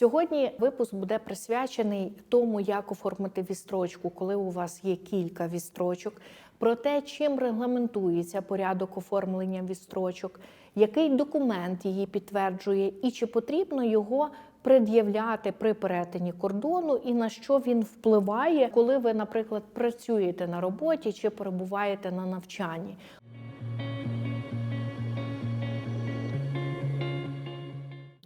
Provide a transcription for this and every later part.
Сьогодні випуск буде присвячений тому, як оформити вістрочку, коли у вас є кілька вістрочок, про те, чим регламентується порядок оформлення вістрочок, який документ її підтверджує, і чи потрібно його пред'являти при перетині кордону, і на що він впливає, коли ви, наприклад, працюєте на роботі чи перебуваєте на навчанні.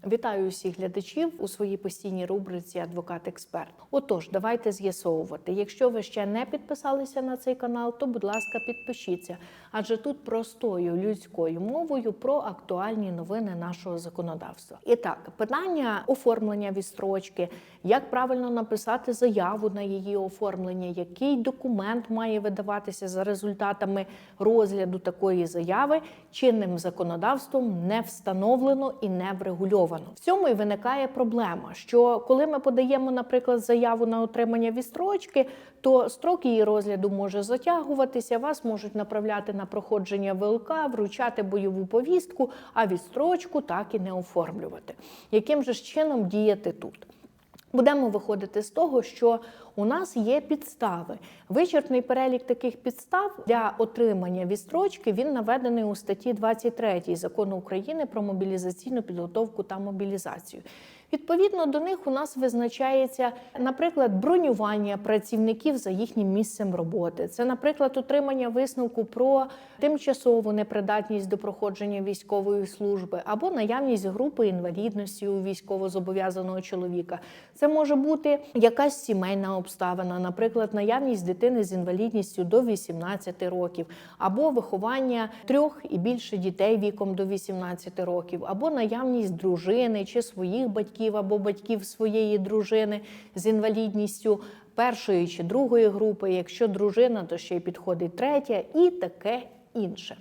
Вітаю усіх глядачів у своїй постійній рубриці Адвокат-експерт. Отож, давайте з'ясовувати. Якщо ви ще не підписалися на цей канал, то будь ласка, підпишіться, адже тут простою людською мовою про актуальні новини нашого законодавства. І так, питання оформлення відстрочки, як правильно написати заяву на її оформлення, який документ має видаватися за результатами розгляду такої заяви, чинним законодавством не встановлено і не врегульовано. В цьому і виникає проблема, що коли ми подаємо, наприклад, заяву на отримання відстрочки, то строк її розгляду може затягуватися, вас можуть направляти на проходження ВЛК, вручати бойову повістку, а відстрочку так і не оформлювати. Яким же чином діяти тут? Будемо виходити з того, що у нас є підстави. Вичерпний перелік таких підстав для отримання відстрочки він наведений у статті 23 закону України про мобілізаційну підготовку та мобілізацію. Відповідно до них у нас визначається, наприклад, бронювання працівників за їхнім місцем роботи. Це, наприклад, отримання висновку про тимчасову непридатність до проходження військової служби або наявність групи інвалідності у військовозобов'язаного чоловіка. Це може бути якась сімейна обставина, наприклад, наявність дитини з інвалідністю до 18 років, або виховання трьох і більше дітей віком до 18 років, або наявність дружини чи своїх батьків, або батьків своєї дружини з інвалідністю. Першої чи другої групи, якщо дружина, то ще й підходить третя, і таке інше.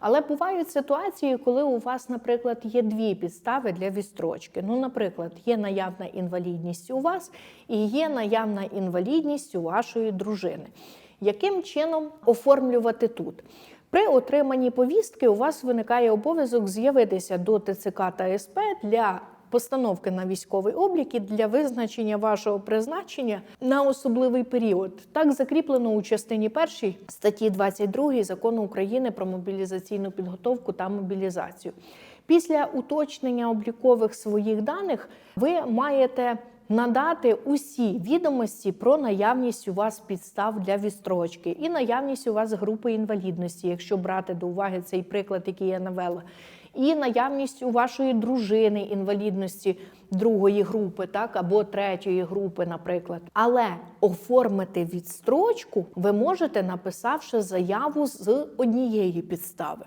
Але бувають ситуації, коли у вас, наприклад, є дві підстави для відстрочки. Ну, наприклад, є наявна інвалідність у вас і є наявна інвалідність у вашої дружини. Яким чином оформлювати тут? При отриманні повістки у вас виникає обов'язок з'явитися до ТЦК та СП для постановки на військовий облік і для визначення вашого призначення на особливий період. Так закріплено у частині 1 статті 22 закону України про мобілізаційну підготовку та мобілізацію. Після уточнення облікових своїх даних ви маєте надати усі відомості про наявність у вас підстав для відстрочки і наявність у вас групи інвалідності, якщо брати до уваги цей приклад, який я навела і наявність у вашої дружини інвалідності другої групи, так або третьої групи, наприклад. Але оформити відстрочку ви можете, написавши заяву з однієї підстави.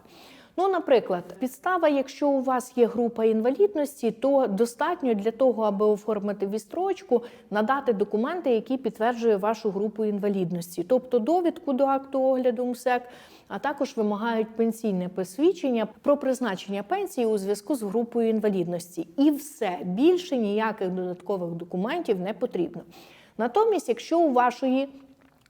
Ну, наприклад, підстава, якщо у вас є група інвалідності, то достатньо для того, аби оформити відстрочку, надати документи, які підтверджують вашу групу інвалідності, тобто довідку до акту огляду МСЕК, а також вимагають пенсійне посвідчення про призначення пенсії у зв'язку з групою інвалідності. І все більше ніяких додаткових документів не потрібно. Натомість, якщо у вашої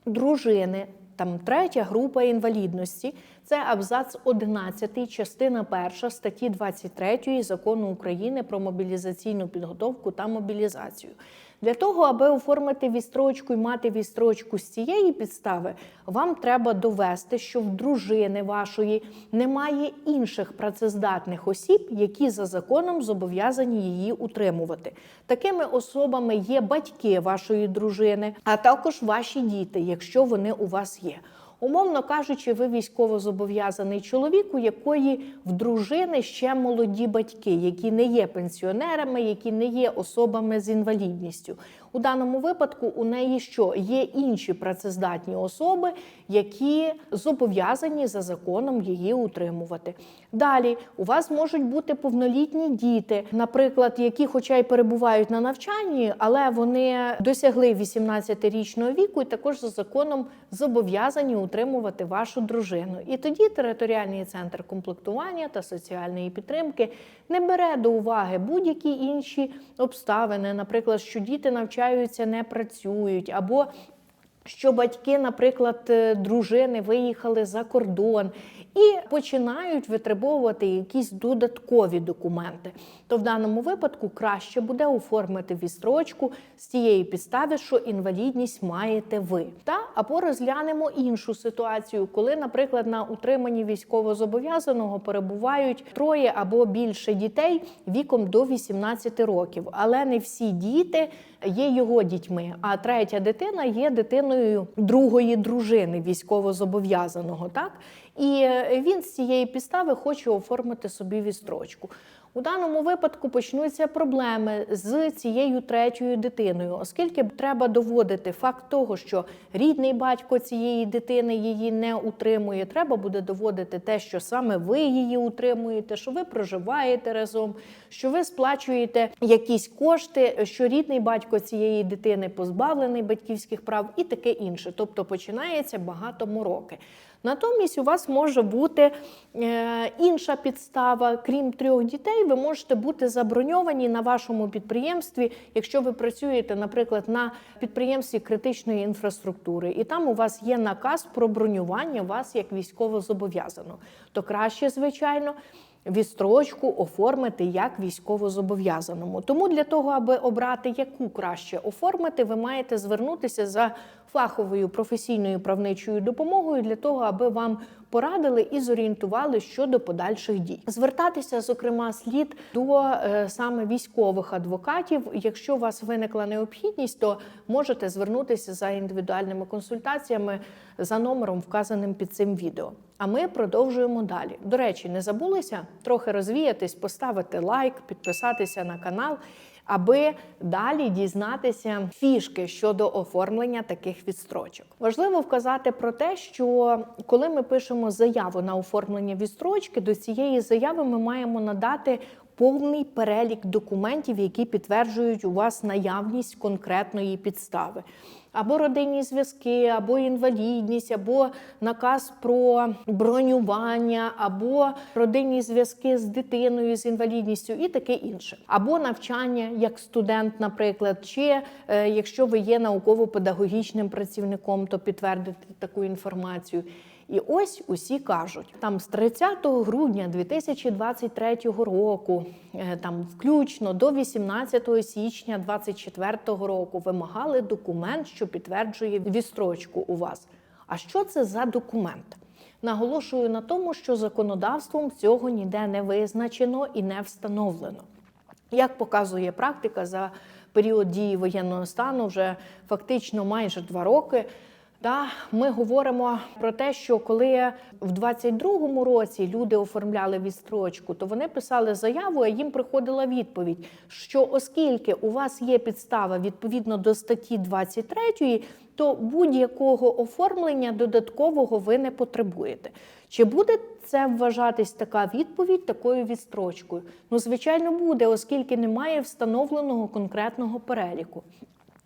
дружини там третя група інвалідності, це абзац 11, частина 1 статті 23 закону України про мобілізаційну підготовку та мобілізацію. Для того, аби оформити вістрочку і мати вістрочку з цієї підстави, вам треба довести, що в дружини вашої немає інших працездатних осіб, які за законом зобов'язані її утримувати. Такими особами є батьки вашої дружини, а також ваші діти, якщо вони у вас є. Умовно кажучи, ви військово зобов'язаний чоловік, у якої в дружини ще молоді батьки, які не є пенсіонерами, які не є особами з інвалідністю. У даному випадку у неї що є інші працездатні особи, які зобов'язані за законом її утримувати. Далі у вас можуть бути повнолітні діти, наприклад, які, хоча й перебувають на навчанні, але вони досягли 18-річного віку і також за законом зобов'язані утримувати вашу дружину. І тоді територіальний центр комплектування та соціальної підтримки не бере до уваги будь-які інші обставини, наприклад, що діти навчаються, не працюють або що батьки, наприклад, е, дружини виїхали за кордон і починають витребовувати якісь додаткові документи. То в даному випадку краще буде оформити відстрочку з тієї підстави, що інвалідність маєте ви. Та або розглянемо іншу ситуацію, коли, наприклад, на утриманні військовозобов'язаного перебувають троє або більше дітей віком до 18 років, але не всі діти є його дітьми, а третя дитина є дитиною другої дружини військовозобов'язаного. Так і е, він з цієї підстави хоче оформити собі відстрочку. У даному випадку почнуться проблеми з цією третьою дитиною, оскільки треба доводити факт того, що рідний батько цієї дитини її не утримує. Треба буде доводити те, що саме ви її утримуєте, що ви проживаєте разом, що ви сплачуєте якісь кошти, що рідний батько цієї дитини позбавлений батьківських прав і таке інше. Тобто починається багато мороки. Натомість у вас може бути е, інша підстава, крім трьох дітей, ви можете бути заброньовані на вашому підприємстві, якщо ви працюєте, наприклад, на підприємстві критичної інфраструктури, і там у вас є наказ про бронювання вас як військовозобов'язаного. То краще, звичайно. Відстрочку оформити як військовозобов'язаному. Тому для того, аби обрати, яку краще оформити, ви маєте звернутися за фаховою професійною правничою допомогою для того, аби вам порадили і зорієнтували щодо подальших дій. Звертатися, зокрема, слід до е, саме військових адвокатів. Якщо у вас виникла необхідність, то можете звернутися за індивідуальними консультаціями за номером, вказаним під цим відео. А ми продовжуємо далі. До речі, не забулися трохи розвіятись, поставити лайк, підписатися на канал аби далі дізнатися фішки щодо оформлення таких відстрочок. Важливо вказати про те, що коли ми пишемо заяву на оформлення відстрочки, до цієї заяви ми маємо надати. Повний перелік документів, які підтверджують у вас наявність конкретної підстави або родинні зв'язки, або інвалідність, або наказ про бронювання, або родинні зв'язки з дитиною з інвалідністю, і таке інше, або навчання як студент, наприклад, чи е, якщо ви є науково-педагогічним працівником, то підтвердити таку інформацію. І ось усі кажуть, там з 30 грудня 2023 року, е, там включно до 18 січня 2024 року, вимагали документ, що підтверджує відстрочку у вас. А що це за документ? Наголошую на тому, що законодавством цього ніде не визначено і не встановлено. Як показує практика, за період дії воєнного стану вже фактично майже два роки. Да, ми говоримо про те, що коли в 22-му році люди оформляли відстрочку, то вони писали заяву, а їм приходила відповідь, що оскільки у вас є підстава відповідно до статті 23, то будь-якого оформлення додаткового ви не потребуєте. Чи буде це вважатись така відповідь такою відстрочкою? Ну, звичайно, буде, оскільки немає встановленого конкретного переліку.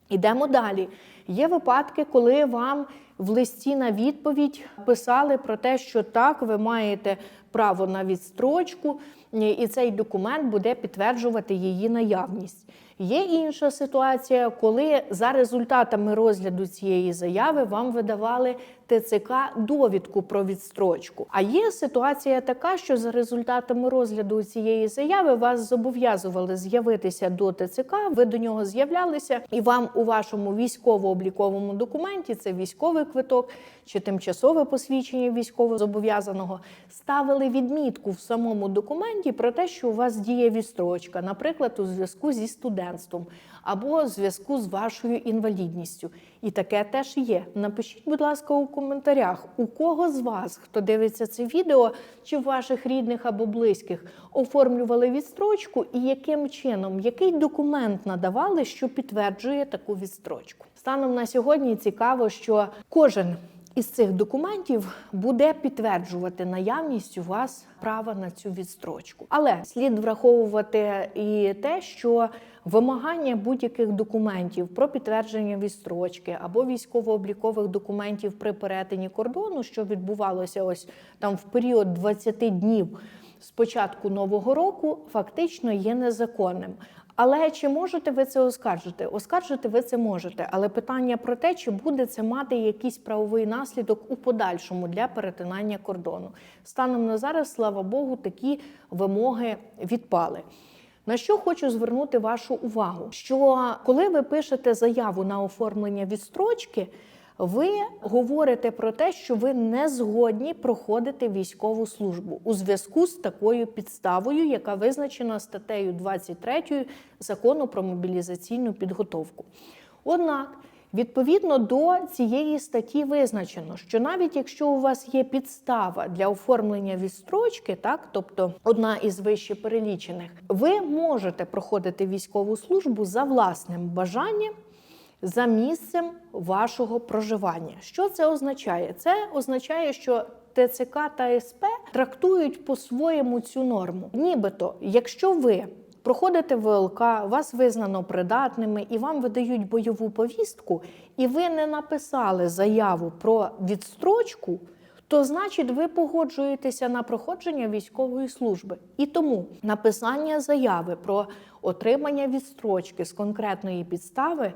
Ідемо далі. Є випадки, коли вам в листі на відповідь писали про те, що так, ви маєте право на відстрочку, і цей документ буде підтверджувати її наявність. Є інша ситуація, коли за результатами розгляду цієї заяви вам видавали ТЦК довідку про відстрочку. А є ситуація така, що за результатами розгляду цієї заяви вас зобов'язували з'явитися до ТЦК. Ви до нього з'являлися, і вам у вашому військово-обліковому документі це військовий квиток чи тимчасове посвідчення військово-зобов'язаного ставили відмітку в самому документі про те, що у вас діє відстрочка, наприклад, у зв'язку зі студентством або у зв'язку з вашою інвалідністю. І таке теж є. Напишіть, будь ласка, у коментарях, у кого з вас, хто дивиться це відео, чи ваших рідних або близьких оформлювали відстрочку, і яким чином, який документ надавали, що підтверджує таку відстрочку. Станом на сьогодні цікаво, що кожен із цих документів буде підтверджувати наявність у вас права на цю відстрочку. Але слід враховувати і те, що вимагання будь-яких документів про підтвердження відстрочки або військово-облікових документів при перетині кордону, що відбувалося ось там в період 20 днів з початку нового року, фактично є незаконним. Але чи можете ви це оскаржити? Оскаржити ви це можете, але питання про те, чи буде це мати якийсь правовий наслідок у подальшому для перетинання кордону. Станом на зараз, слава Богу, такі вимоги відпали. На що хочу звернути вашу увагу? Що коли ви пишете заяву на оформлення відстрочки, ви говорите про те, що ви не згодні проходити військову службу у зв'язку з такою підставою, яка визначена статтею 23 закону про мобілізаційну підготовку. Однак, відповідно до цієї статті визначено, що навіть якщо у вас є підстава для оформлення відстрочки, так тобто одна із вище перелічених, ви можете проходити військову службу за власним бажанням за місцем вашого проживання. Що це означає? Це означає, що ТЦК та СП трактують по-своєму цю норму. Нібито, якщо ви проходите ВЛК, вас визнано придатними і вам видають бойову повістку, і ви не написали заяву про відстрочку. То значить, ви погоджуєтеся на проходження військової служби. І тому написання заяви про отримання відстрочки з конкретної підстави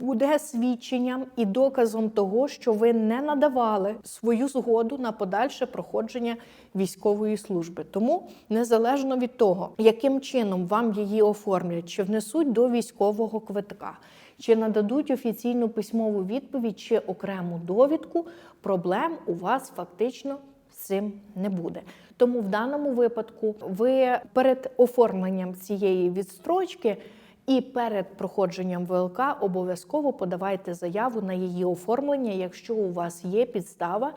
буде свідченням і доказом того, що ви не надавали свою згоду на подальше проходження військової служби. Тому незалежно від того, яким чином вам її оформлять, чи внесуть до військового квитка, чи нададуть офіційну письмову відповідь, чи окрему довідку, проблем у вас фактично цим не буде. Тому в даному випадку ви перед оформленням цієї відстрочки. І перед проходженням ВЛК обов'язково подавайте заяву на її оформлення, якщо у вас є підстава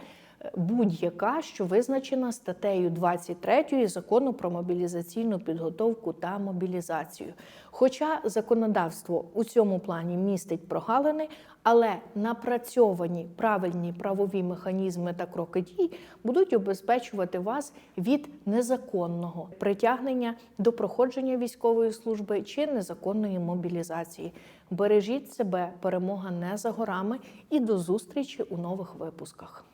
будь-яка, що визначена статтею 23 закону про мобілізаційну підготовку та мобілізацію. Хоча законодавство у цьому плані містить прогалини, але напрацьовані правильні правові механізми та кроки дій будуть обезпечувати вас від незаконного притягнення до проходження військової служби чи незаконної мобілізації. Бережіть себе, перемога не за горами, і до зустрічі у нових випусках.